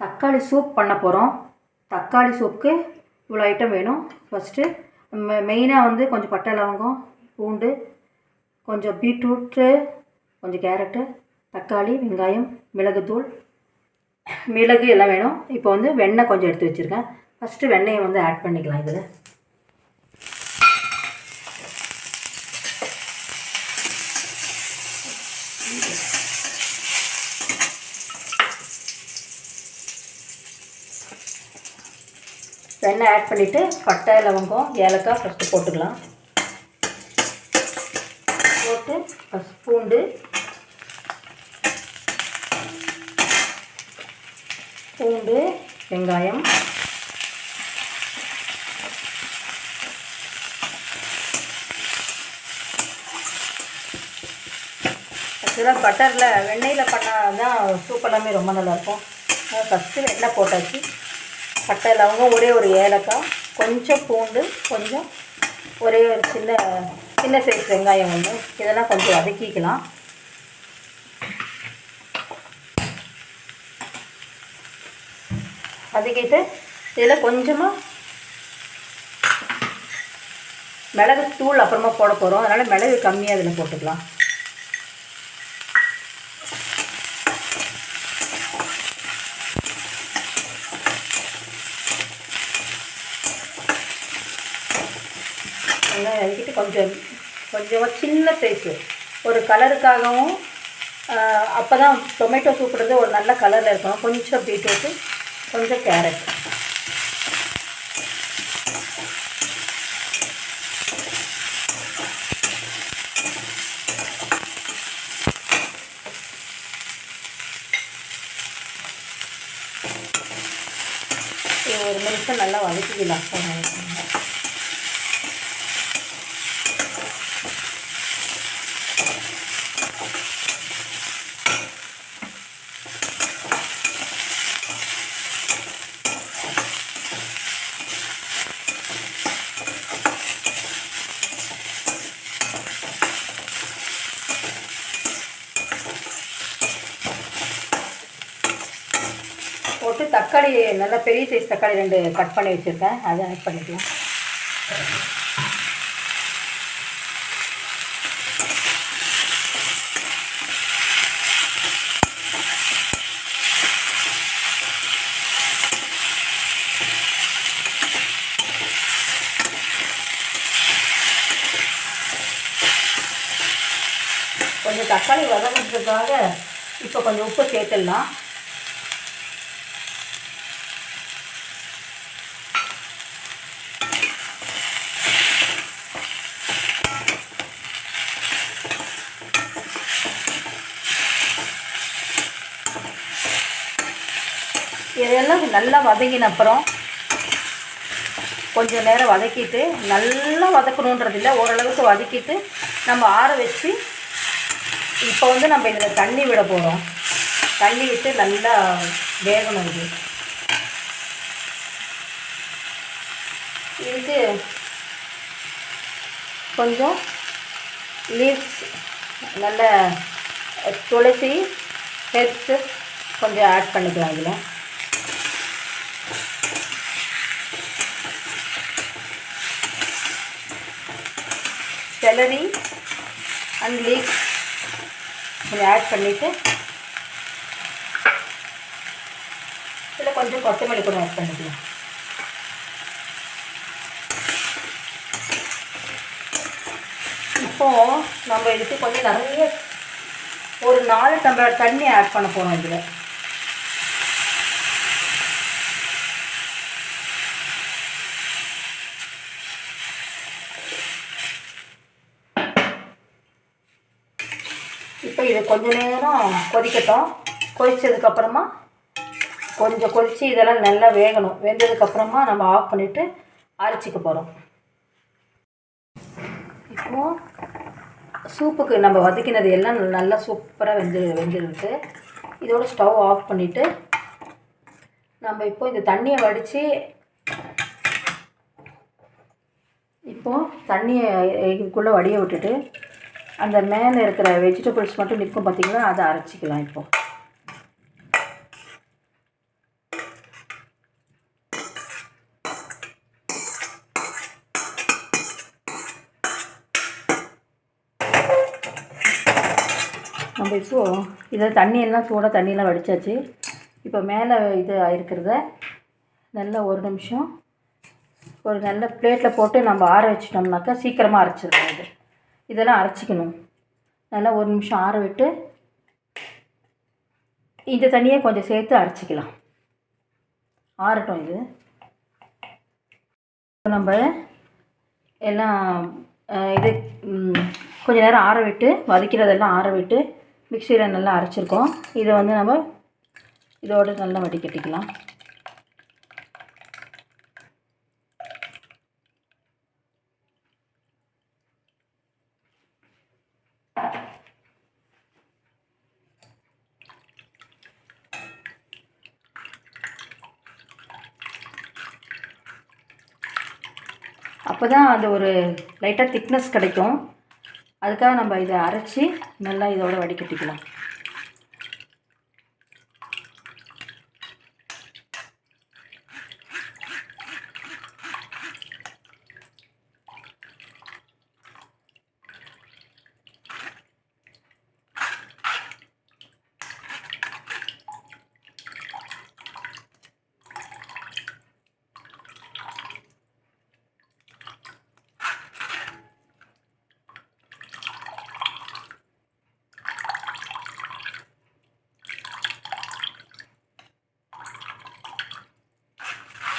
தக்காளி சூப் பண்ண போகிறோம் தக்காளி சூப்புக்கு இவ்வளோ ஐட்டம் வேணும். ஃபஸ்ட்டு மெ மெயினாக வந்து கொஞ்சம் பட்டை லவங்கம் பூண்டு கொஞ்சம் பீட்ரூட்டு கொஞ்சம் கேரட்டு தக்காளி வெங்காயம் மிளகுத்தூள் மிளகு எல்லாம் வேணும். இப்போ வந்து வெண்ணெய் கொஞ்சம் எடுத்து வச்சுருக்கேன். ஃபஸ்ட்டு வெண்ணெயை வந்து ஆட் பண்ணிக்கலாம் இதில். வெண்ணெய் ஆட் பண்ணிவிட்டு பட்டை லவங்கம் ஏலக்காய் ஃபஸ்ட்டு போட்டுக்கலாம். போட்டு ஃபஸ்ட் பூண்டு. பூண்டு வெங்காயம். ஆக்சுவலாக பட்டரில் வெண்ணெயில் பண்ணால் தான் சூப் எல்லாமே ரொம்ப நல்லாயிருக்கும் ஃபஸ்ட்டு வெண்ணெய் போட்டாச்சு. பட்டை லவங்கம் ஒரே ஒரு ஏலக்காய் கொஞ்சம் பூண்டு கொஞ்சம் ஒரே ஒரு சின்ன சின்ன சைஸ் வெங்காயம் ஒன்று இதெல்லாம் கொஞ்சம் வதக்கிக்கலாம். வதக்கிட்டு இதில் கொஞ்சமாக மிளகு தூள் அப்புறமா போட போகிறோம் அதனால் மிளகு கம்மியாக இதில் போட்டுக்கலாம் வெங்காயம் வதக்கிட்டு கொஞ்சம் கொஞ்சமாக சின்ன சைஸு ஒரு கலருக்காகவும் அப்போ தான் டொமேட்டோ சூப்புறது ஒரு நல்ல கலரில் இருக்கணும் கொஞ்சம் பீட்ரூட்டு கொஞ்சம் கேரட் ஒரு நிமிஷம் நல்லா வதக்கிக்கலாம் போட்டு தக்காளி நல்லா பெரிய சைஸ் தக்காளி ரெண்டு கட் பண்ணி வச்சுருக்கேன். அதை ஆட் பண்ணிக்கலாம். கொஞ்சம் தக்காளி வதங்கிறதுக்காக இப்போ கொஞ்சம் உப்பு சேர்த்துடலாம். இதெல்லாம் நல்லா வதங்கின அப்புறம் கொஞ்சம் நேரம் வதக்கிட்டு நல்லா வதக்கணுன்றது இல்லை ஓரளவுக்கு வதக்கிட்டு நம்ம ஆற வச்சு இப்போ வந்து நம்ம இதில் தண்ணி விட போகிறோம் தண்ணி விட்டு நல்லா வேகணும் இது. இதுக்கு கொஞ்சம் லீவ்ஸ் நல்ல துளசி ஹெர்ப்ஸு கொஞ்சம் ஆட் பண்ணிக்கலாம் இதில். செலரி அண்ட் லீக்ஸ் கொஞ்சம் ஆட் பண்ணிவிட்டு இதில் கொஞ்சம் கொத்தமல்லி கூட ஆட் பண்ணிக்கலாம். இப்போது நம்ம இதுக்கு கொஞ்சம் நிறைய ஒரு நாலு டம்ளர் தண்ணி ஆட் பண்ண போகிறோம் இதில் இப்போ இது கொஞ்ச நேரம் கொதிக்கட்டும். கொதித்ததுக்கப்புறமா கொஞ்சம் கொதித்து இதெல்லாம் நல்லா வேகணும். வெந்ததுக்கப்புறமா நம்ம ஆஃப் பண்ணிவிட்டு அரைச்சிக்க போகிறோம் இப்போது சூப்புக்கு நம்ம வதக்கினது எல்லாம் நல்லா சூப்பராக வெந்து வெந்துருக்கு இதோட ஸ்டவ் ஆஃப் பண்ணிவிட்டு நம்ம இப்போ இந்த தண்ணியை வடித்து இப்போது தண்ணியை இதுக்குள்ளே வடிய விட்டுட்டு அந்த மேலே இருக்கிற வெஜிடபிள்ஸ் மட்டும் நிற்கும் பார்த்திங்களா? அதை அரைச்சிக்கலாம் இப்போது நம்ம இப்போது இதை தண்ணியெல்லாம் சூடாக தண்ணியெல்லாம் வடித்தாச்சு இப்போ மேலே இது ஆயிருக்கிறத நல்லா ஒரு நிமிஷம் ஒரு நல்ல பிளேட்டில் போட்டு நம்ம ஆற வச்சிட்டோம்னாக்கா சீக்கிரமாக அரைச்சிடலாம் இது. இதெல்லாம் அரைச்சிக்கணும். நல்லா ஒரு நிமிஷம் ஆற விட்டு இந்த தண்ணியை கொஞ்சம் சேர்த்து அரைச்சிக்கலாம். ஆறட்டும் இது. இப்போ நம்ம எல்லாம் இது கொஞ்சம் நேரம் ஆற விட்டு வதக்கிறதெல்லாம் ஆற விட்டு மிக்சியில் நல்லா அரைச்சிருக்கோம். இதை வந்து நம்ம இதோட நல்லா வடிகட்டிக்கலாம். அப்போ தான் அது ஒரு லைட்டாக திக்னஸ் கிடைக்கும். அதுக்காக நம்ம இதை அரைச்சி நல்லா இதோட வடிகட்டிக்கலாம்.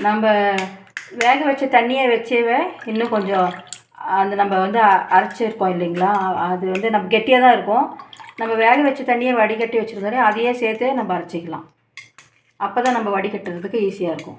நம்ம வேக வச்ச தண்ணியை வச்சவே இன்னும் கொஞ்சம் அந்த நம்ம வந்து அ- அரைச்சிருக்கோம் இல்லைங்களா? அது வந்து நம்ம கெட்டியாக தான் இருக்கும். நம்ம வேக வச்ச தண்ணியை வடிகட்டி வச்சுருந்தாலே அதையே சேர்த்து நம்ம அரைச்சிக்கலாம். அப்போ தான் நம்ம வடிகட்டுறதுக்கு ஈஸியாக இருக்கும்.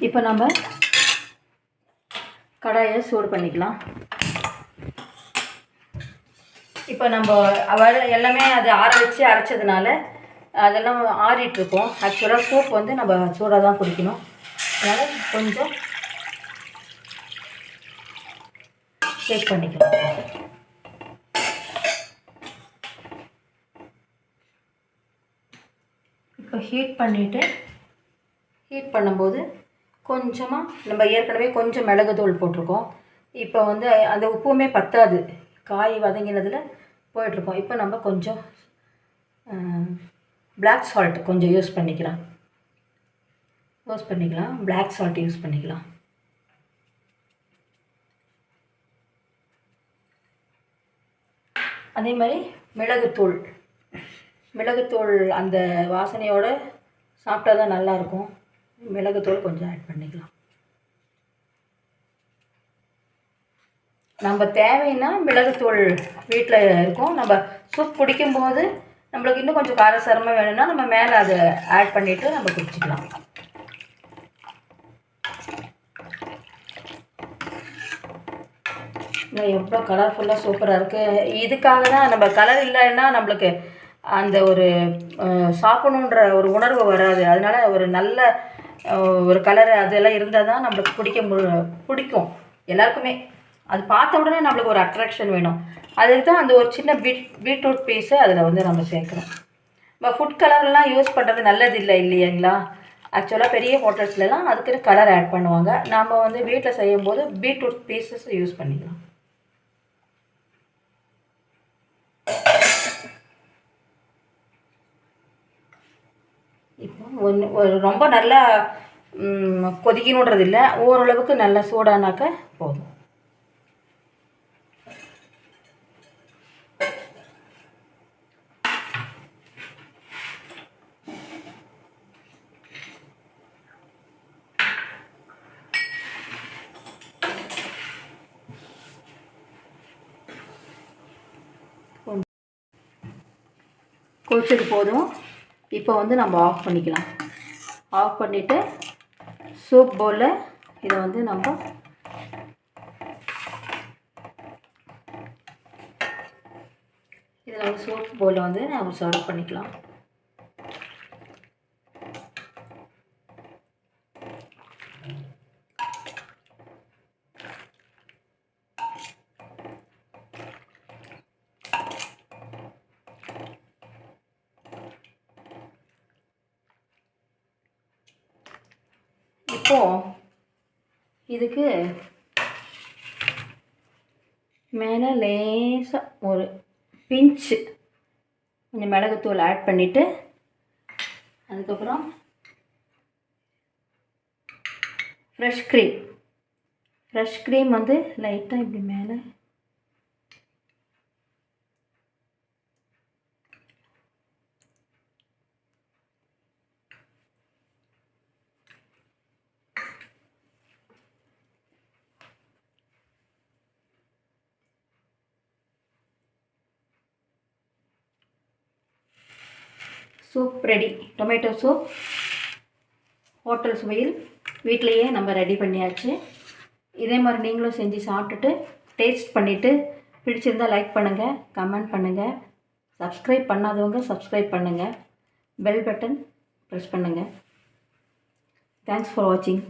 இப்போ நம்ம கடாயை சூடு பண்ணிக்கலாம். இப்போ நம்ம அவ- எல்லாமே அது ஆற வச்சு அரைச்சதுனால அதெல்லாம் ஆறிட்டுருக்கோம். ஆக்சுவலாக சூப் வந்து நம்ம சூடாக தான் குடிக்கணும். அதனால் கொஞ்சம் ஷேக் பண்ணிக்கலாம். இப்போ ஹீட் பண்ணிவிட்டு ஹீட் பண்ணும்போது கொஞ்சமாக நம்ம ஏற்கனவே கொஞ்சம் மிளகுத்தூள் போட்டிருக்கோம். இப்போ வந்து அந்த உப்புமே பத்தாது. காய் வதங்கினதில் போயிட்டுருக்கோம். இப்போ நம்ம கொஞ்சம் பிளாக் சால்ட் கொஞ்சம் யூஸ் பண்ணிக்கலாம். யூஸ் பண்ணிக்கலாம். பிளாக் சால்ட் யூஸ் பண்ணிக்கலாம். அதே மாதிரி மிளகுத்தூள். மிளகுத்தூள் அந்த வாசனையோடு சாப்பிட்டா தான் நல்லாயிருக்கும் மிளகுத்தூள் கொஞ்சம் ஆட் பண்ணிக்கலாம். நம்ம தேவைன்னா மிளகுத்தூள் வீட்டில் இருக்கும். நம்ம சூப் குடிக்கும்போது நம்மளுக்கு இன்னும் கொஞ்சம் காரசாரமாக வேணும்னா நம்ம மேலே அதை ஆட் பண்ணிவிட்டு நம்ம குடிச்சிக்கலாம். இன்னும் எவ்வளோ கலர்ஃபுல்லாக சூப்பராக இருக்குது இதுக்காக தான் நம்ம கலர் இல்லைன்னா நம்மளுக்கு அந்த ஒரு சாப்பிடணுன்ற ஒரு உணர்வு வராது. அதனால ஒரு நல்ல ஒரு கலர் அதெல்லாம் இருந்தால் தான் நம்மளுக்கு பிடிக்க மு பிடிக்கும். எல்லாருக்குமே. அது பார்த்த உடனே நம்மளுக்கு ஒரு அட்ராக்ஷன் வேணும். அதுக்கு தான் அந்த ஒரு சின்ன பீட் பீட்ரூட் பீஸை அதில் வந்து நம்ம சேர்க்குறோம் நம்ம ஃபுட் கலர்லாம் யூஸ் பண்ணுறது நல்லது இல்லை இல்லையாங்களா? ஆக்சுவலாக பெரிய ஹோட்டல்ஸ்லலாம் அதுக்குன்னு கலர் ஆட் பண்ணுவாங்க. நாம் வந்து வீட்டில் செய்யும்போது பீட்ரூட் பீசஸ் யூஸ் பண்ணிக்கலாம். இப்போ ஒன்று ஒரு ரொம்ப நல்லா கொதிக்கணுன்றது இல்லை ஓரளவுக்கு நல்லா சூடானாக்க போதும். கொதிச்சது போதும். இப்போ வந்து நம்ம ஆஃப் பண்ணிக்கலாம். ஆஃப் பண்ணிவிட்டு சூப் பவுலில் இதை வந்து நம்ம இதில் வந்து சூப் பவுலில் வந்து நம்ம சர்வ் பண்ணிக்கலாம். அப்போ இதுக்கு மேலே லேசாக ஒரு பிஞ்சு கொஞ்சம் மிளகுத்தூள் ஆட் பண்ணிவிட்டு அதுக்கப்புறம் ஃப்ரெஷ் க்ரீம் ஃப்ரெஷ் க்ரீம் வந்து லைட்டாக இப்படி மேலே soup ready. Tomato soup. Hotel சுவையில் வீட்டிலையே நம்ம ரெடி பண்ணியாச்சு. இதே மாதிரி நீங்களும் செஞ்சு சாப்பிட்டுட்டு டேஸ்ட் பண்ணிவிட்டு பிடிச்சிருந்தால் லைக் பண்ணுங்கள் கமெண்ட் பண்ணுங்கள் சப்ஸ்கிரைப் பண்ணாதவங்க சப்ஸ்கிரைப் பண்ணுங்கள் பெல் பட்டன் ப்ரெஸ் பண்ணுங்கள் தேங்க்ஸ் ஃபார் வாட்சிங்